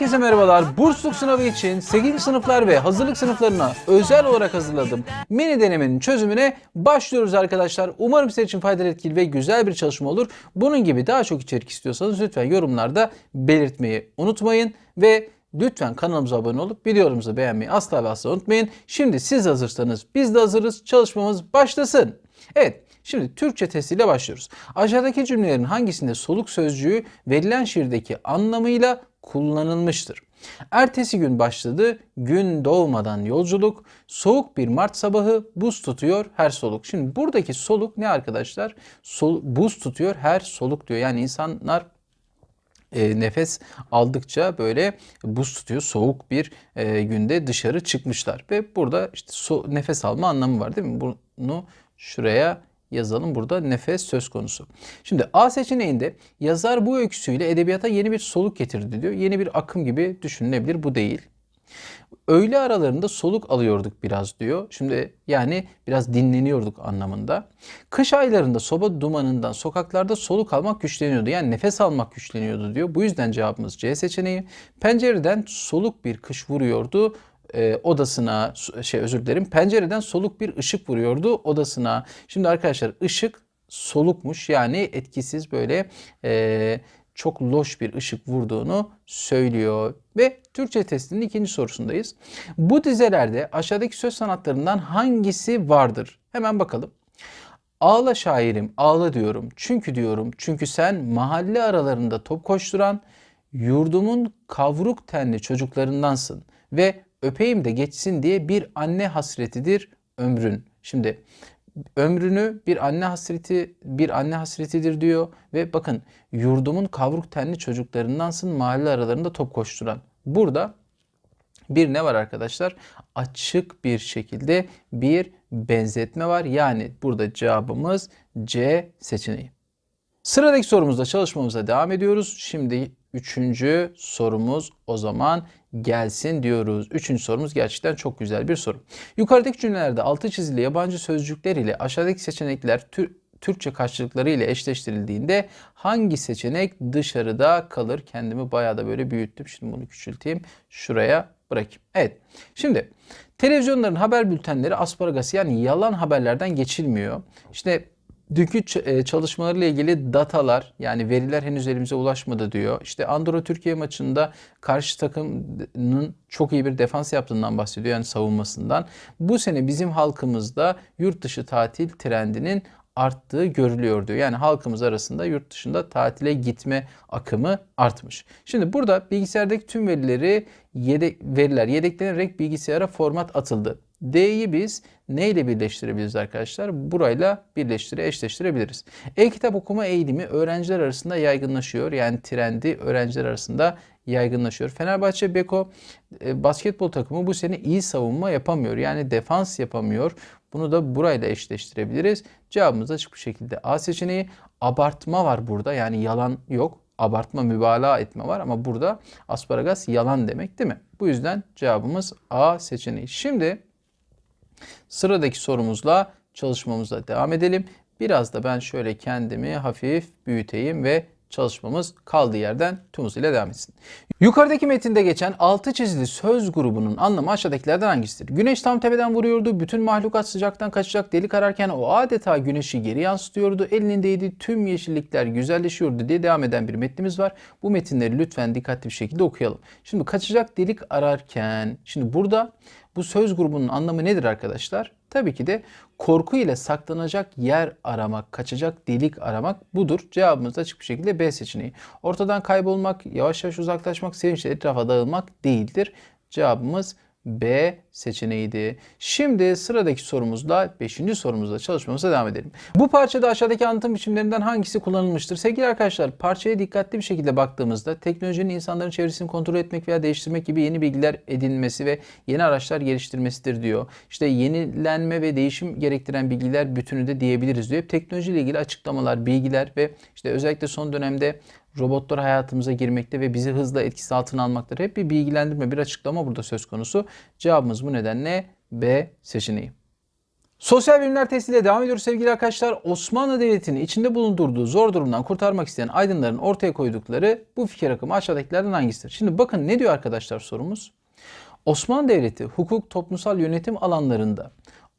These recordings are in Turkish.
Herkese merhabalar. Bursluluk sınavı için 8. sınıflar ve hazırlık sınıflarına özel olarak hazırladığım mini denemenin çözümüne başlıyoruz arkadaşlar. Umarım sizler için faydalı, etkili ve güzel bir çalışma olur. Bunun gibi daha çok içerik istiyorsanız lütfen yorumlarda belirtmeyi unutmayın ve Lütfen kanalımıza abone olup videolarımızı beğenmeyi asla ve asla unutmayın. Şimdi siz hazırsanız biz de hazırız. Çalışmamız başlasın. Evet Şimdi Türkçe testiyle başlıyoruz. Aşağıdaki cümlelerin hangisinde soluk sözcüğü verilen şiirdeki anlamıyla kullanılmıştır? Ertesi gün başladı, gün doğmadan yolculuk, soğuk bir Mart sabahı buz tutuyor her soluk. Şimdi buradaki soluk ne arkadaşlar? Sol, buz tutuyor her soluk diyor. Yani insanlar e, nefes aldıkça böyle buz tutuyor. Soğuk bir e, günde dışarı çıkmışlar. Ve burada işte so, nefes alma anlamı var değil mi? Bunu şuraya yazalım. Burada nefes söz konusu. Şimdi A seçeneğinde yazar bu öyküsüyle edebiyata yeni bir soluk getirdi diyor. Yeni bir akım gibi düşünülebilir. Bu değil. Öğle aralarında soluk alıyorduk biraz diyor. Şimdi yani biraz dinleniyorduk anlamında. Kış aylarında soba dumanından sokaklarda soluk almak güçleniyordu. Yani nefes almak güçleniyordu diyor. Bu yüzden cevabımız C seçeneği. Pencereden soluk bir kış vuruyordu e, odasına şey özür dilerim pencereden soluk bir ışık vuruyordu odasına. Şimdi arkadaşlar ışık solukmuş yani etkisiz böyle e, çok loş bir ışık vurduğunu söylüyor. Ve Türkçe testinin ikinci sorusundayız. Bu dizelerde aşağıdaki söz sanatlarından hangisi vardır? Hemen bakalım. Ağla şairim, ağla diyorum. Çünkü diyorum, çünkü sen mahalle aralarında top koşturan, yurdumun kavruk tenli çocuklarındansın ve öpeyim de geçsin diye bir anne hasretidir ömrün. Şimdi ömrünü bir anne hasreti bir anne hasretidir diyor ve bakın yurdumun kavruk tenli çocuklarındansın mahalle aralarında top koşturan. Burada bir ne var arkadaşlar? Açık bir şekilde bir benzetme var. Yani burada cevabımız C seçeneği. Sıradaki sorumuzda çalışmamıza devam ediyoruz. Şimdi üçüncü sorumuz o zaman gelsin diyoruz. Üçüncü sorumuz gerçekten çok güzel bir soru. Yukarıdaki cümlelerde altı çizili yabancı sözcükler ile aşağıdaki seçenekler tür Türkçe karşılıkları ile eşleştirildiğinde hangi seçenek dışarıda kalır? Kendimi bayağı da böyle büyüttüm. Şimdi bunu küçülteyim. Şuraya bırakayım. Evet. Şimdi televizyonların haber bültenleri asparagası yani yalan haberlerden geçilmiyor. İşte Dünkü e, çalışmalarıyla ilgili datalar yani veriler henüz elimize ulaşmadı diyor. İşte Andorra Türkiye maçında karşı takımın çok iyi bir defans yaptığından bahsediyor yani savunmasından. Bu sene bizim halkımızda yurt dışı tatil trendinin arttığı görülüyor diyor. Yani halkımız arasında yurt dışında tatile gitme akımı artmış. Şimdi burada bilgisayardaki tüm verileri yedek, veriler yedeklenerek bilgisayara format atıldı. D'yi biz neyle birleştirebiliriz arkadaşlar? Burayla birleştire, eşleştirebiliriz. E-kitap okuma eğilimi öğrenciler arasında yaygınlaşıyor. Yani trendi öğrenciler arasında yaygınlaşıyor. Fenerbahçe Beko e, basketbol takımı bu sene iyi savunma yapamıyor. Yani defans yapamıyor. Bunu da burayla eşleştirebiliriz. Cevabımız açık bir şekilde A seçeneği. Abartma var burada. Yani yalan yok. Abartma, mübalağa etme var ama burada asparagas yalan demek değil mi? Bu yüzden cevabımız A seçeneği. Şimdi Sıradaki sorumuzla çalışmamıza devam edelim. Biraz da ben şöyle kendimi hafif büyüteyim ve çalışmamız kaldığı yerden tüm ile devam etsin. Yukarıdaki metinde geçen altı çizili söz grubunun anlamı aşağıdakilerden hangisidir? Güneş tam tepeden vuruyordu. Bütün mahlukat sıcaktan kaçacak delik ararken o adeta güneşi geri yansıtıyordu. Elindeydi tüm yeşillikler güzelleşiyordu diye devam eden bir metnimiz var. Bu metinleri lütfen dikkatli bir şekilde okuyalım. Şimdi kaçacak delik ararken şimdi burada bu söz grubunun anlamı nedir arkadaşlar? Tabii ki de korku ile saklanacak yer aramak, kaçacak delik aramak budur. Cevabımız açık bir şekilde B seçeneği. Ortadan kaybolmak, yavaş yavaş uzaklaşmak, sevinçle etrafa dağılmak değildir. Cevabımız B seçeneğiydi. Şimdi sıradaki sorumuzla 5. sorumuzla çalışmamıza devam edelim. Bu parçada aşağıdaki anlatım biçimlerinden hangisi kullanılmıştır? Sevgili arkadaşlar parçaya dikkatli bir şekilde baktığımızda teknolojinin insanların çevresini kontrol etmek veya değiştirmek gibi yeni bilgiler edinmesi ve yeni araçlar geliştirmesidir diyor. İşte yenilenme ve değişim gerektiren bilgiler bütünü de diyebiliriz diyor. Hep teknolojiyle ilgili açıklamalar, bilgiler ve işte özellikle son dönemde robotlar hayatımıza girmekte ve bizi hızla etkisi altına almaktadır. Hep bir bilgilendirme, bir açıklama burada söz konusu. Cevabımız bu nedenle B seçeneği. Sosyal bilimler testiyle devam ediyoruz sevgili arkadaşlar. Osmanlı Devleti'nin içinde bulundurduğu zor durumdan kurtarmak isteyen aydınların ortaya koydukları bu fikir akımı aşağıdakilerden hangisidir? Şimdi bakın ne diyor arkadaşlar sorumuz? Osmanlı Devleti hukuk toplumsal yönetim alanlarında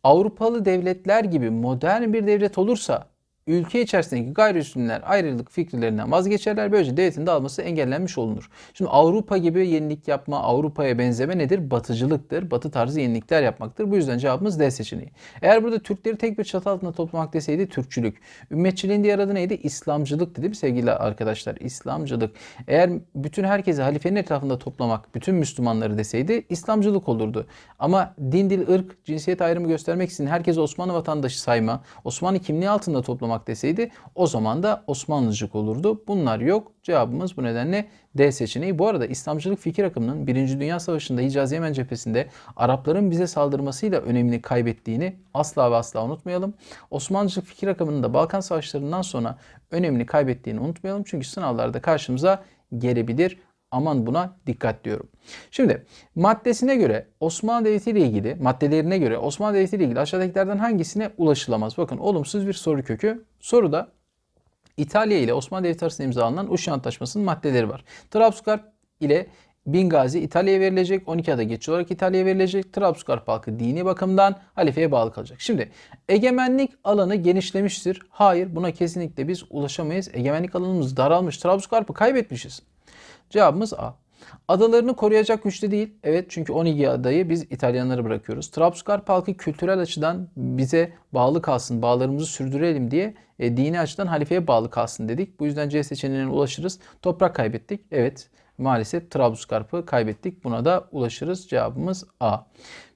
Avrupalı devletler gibi modern bir devlet olursa ülke içerisindeki gayrimüslimler ayrılık fikirlerinden vazgeçerler. Böylece devletin dağılması engellenmiş olunur. Şimdi Avrupa gibi yenilik yapma, Avrupa'ya benzeme nedir? Batıcılıktır. Batı tarzı yenilikler yapmaktır. Bu yüzden cevabımız D seçeneği. Eğer burada Türkleri tek bir çatı altında toplamak deseydi Türkçülük. Ümmetçiliğin diğer adı neydi? İslamcılık dedim sevgili arkadaşlar. İslamcılık. Eğer bütün herkesi halifenin etrafında toplamak, bütün Müslümanları deseydi İslamcılık olurdu. Ama din, dil, ırk, cinsiyet ayrımı göstermek için herkesi Osmanlı vatandaşı sayma, Osmanlı kimliği altında toplamak deseydi o zaman da Osmanlıcık olurdu. Bunlar yok. Cevabımız bu nedenle D seçeneği. Bu arada İslamcılık fikir akımının 1. Dünya Savaşı'nda Hicaz Yemen cephesinde Arapların bize saldırmasıyla önemini kaybettiğini asla ve asla unutmayalım. Osmanlıcılık fikir akımının da Balkan Savaşları'ndan sonra önemini kaybettiğini unutmayalım. Çünkü sınavlarda karşımıza gelebilir. Aman buna dikkat diyorum. Şimdi maddesine göre Osmanlı Devleti ile ilgili maddelerine göre Osmanlı Devleti ile ilgili aşağıdakilerden hangisine ulaşılamaz? Bakın olumsuz bir soru kökü. Soruda İtalya ile Osmanlı Devleti arasında imzalanan Uşu Antlaşması'nın maddeleri var. Trablusgarp ile Bingazi İtalya'ya verilecek. 12 ada geçici olarak İtalya'ya verilecek. Trablusgarp halkı dini bakımdan halifeye bağlı kalacak. Şimdi egemenlik alanı genişlemiştir. Hayır buna kesinlikle biz ulaşamayız. Egemenlik alanımız daralmış. Trablusgarp'ı kaybetmişiz. Cevabımız A. Adalarını koruyacak güçte değil. Evet çünkü 12 adayı biz İtalyanlara bırakıyoruz. Trablusgarp halkı kültürel açıdan bize bağlı kalsın, bağlarımızı sürdürelim diye e, dini açıdan halifeye bağlı kalsın dedik. Bu yüzden C seçeneğine ulaşırız. Toprak kaybettik. Evet maalesef Trablusgarp'ı kaybettik. Buna da ulaşırız. Cevabımız A.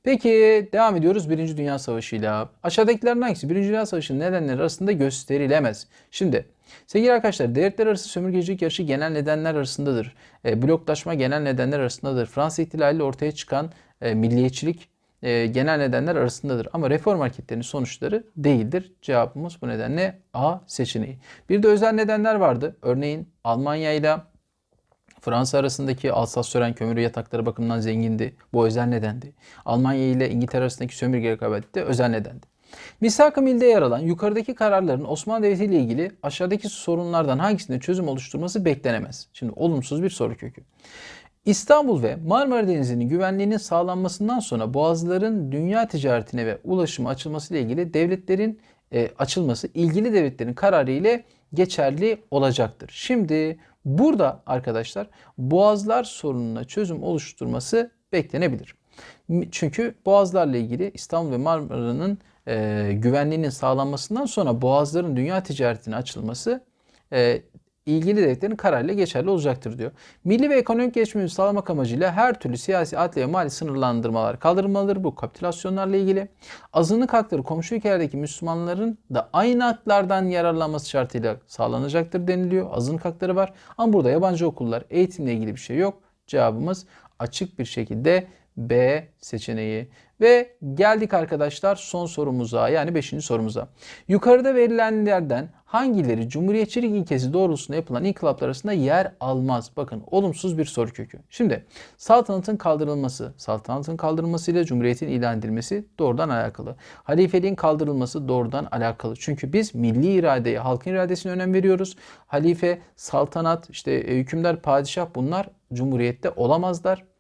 Peki devam ediyoruz 1. Dünya Savaşı ile. Aşağıdakilerden hangisi 1. Dünya Savaşı'nın nedenleri arasında gösterilemez? Şimdi sevgili arkadaşlar devletler arası sömürgecilik yarışı genel nedenler arasındadır. E, bloklaşma genel nedenler arasındadır. Fransız ihtilaliyle ortaya çıkan e, milliyetçilik e, genel nedenler arasındadır. Ama reform hareketlerinin sonuçları değildir. Cevabımız bu nedenle A seçeneği. Bir de özel nedenler vardı. Örneğin Almanya ile Fransa arasındaki Alsas-Sören kömürü yatakları bakımından zengindi. Bu özel nedendi. Almanya ile İngiltere arasındaki sömürge rekabeti de özel nedendi. Misak-ı Milli'de yer alan yukarıdaki kararların Osmanlı Devleti ile ilgili aşağıdaki sorunlardan hangisinde çözüm oluşturması beklenemez. Şimdi olumsuz bir soru kökü. İstanbul ve Marmara Denizi'nin güvenliğinin sağlanmasından sonra boğazların dünya ticaretine ve ulaşıma açılması ile ilgili devletlerin e, açılması ilgili devletlerin kararı ile geçerli olacaktır. Şimdi burada arkadaşlar boğazlar sorununa çözüm oluşturması beklenebilir. Çünkü boğazlarla ilgili İstanbul ve Marmara'nın e, güvenliğinin sağlanmasından sonra boğazların dünya ticaretine açılması e, ilgili devletlerin kararıyla geçerli olacaktır diyor. Milli ve ekonomik gelişimini sağlamak amacıyla her türlü siyasi, adli ve mali sınırlandırmalar kaldırılmalıdır. Bu kapitülasyonlarla ilgili. Azınlık hakları komşu ülkelerdeki Müslümanların da aynı haklardan yararlanması şartıyla sağlanacaktır deniliyor. Azınlık hakları var. Ama burada yabancı okullar, eğitimle ilgili bir şey yok. Cevabımız açık bir şekilde B seçeneği. Ve geldik arkadaşlar son sorumuza yani 5. sorumuza. Yukarıda verilenlerden hangileri cumhuriyetçilik ilkesi doğrultusunda yapılan inkılaplar arasında yer almaz? Bakın olumsuz bir soru kökü. Şimdi saltanatın kaldırılması, saltanatın kaldırılması ile cumhuriyetin ilan edilmesi doğrudan alakalı. Halifeliğin kaldırılması doğrudan alakalı. Çünkü biz milli iradeye, halkın iradesine önem veriyoruz. Halife, saltanat, işte e, hükümdar, padişah bunlar cumhuriyette olamazlar.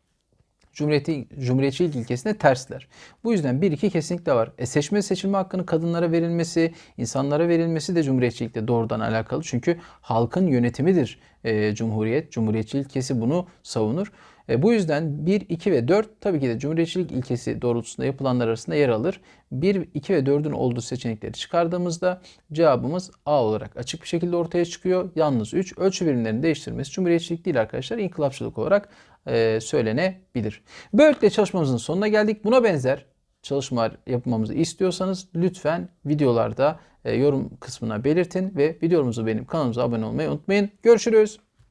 Cumhuriyeti, cumhuriyetçilik ilkesine tersler. Bu yüzden bir iki kesinlikle var. E seçme seçilme hakkının kadınlara verilmesi, insanlara verilmesi de cumhuriyetçilikle doğrudan alakalı. Çünkü halkın yönetimidir e, cumhuriyet. Cumhuriyetçi ilkesi bunu savunur. E, bu yüzden 1, 2 ve 4 tabii ki de cumhuriyetçilik ilkesi doğrultusunda yapılanlar arasında yer alır. 1, 2 ve 4'ün olduğu seçenekleri çıkardığımızda cevabımız A olarak açık bir şekilde ortaya çıkıyor. Yalnız 3 ölçü birimlerini değiştirmesi cumhuriyetçilik değil arkadaşlar inkılapçılık olarak e, söylenebilir. Böylelikle çalışmamızın sonuna geldik. Buna benzer çalışmalar yapmamızı istiyorsanız lütfen videolarda e, yorum kısmına belirtin ve videomuzu benim kanalımıza abone olmayı unutmayın. Görüşürüz.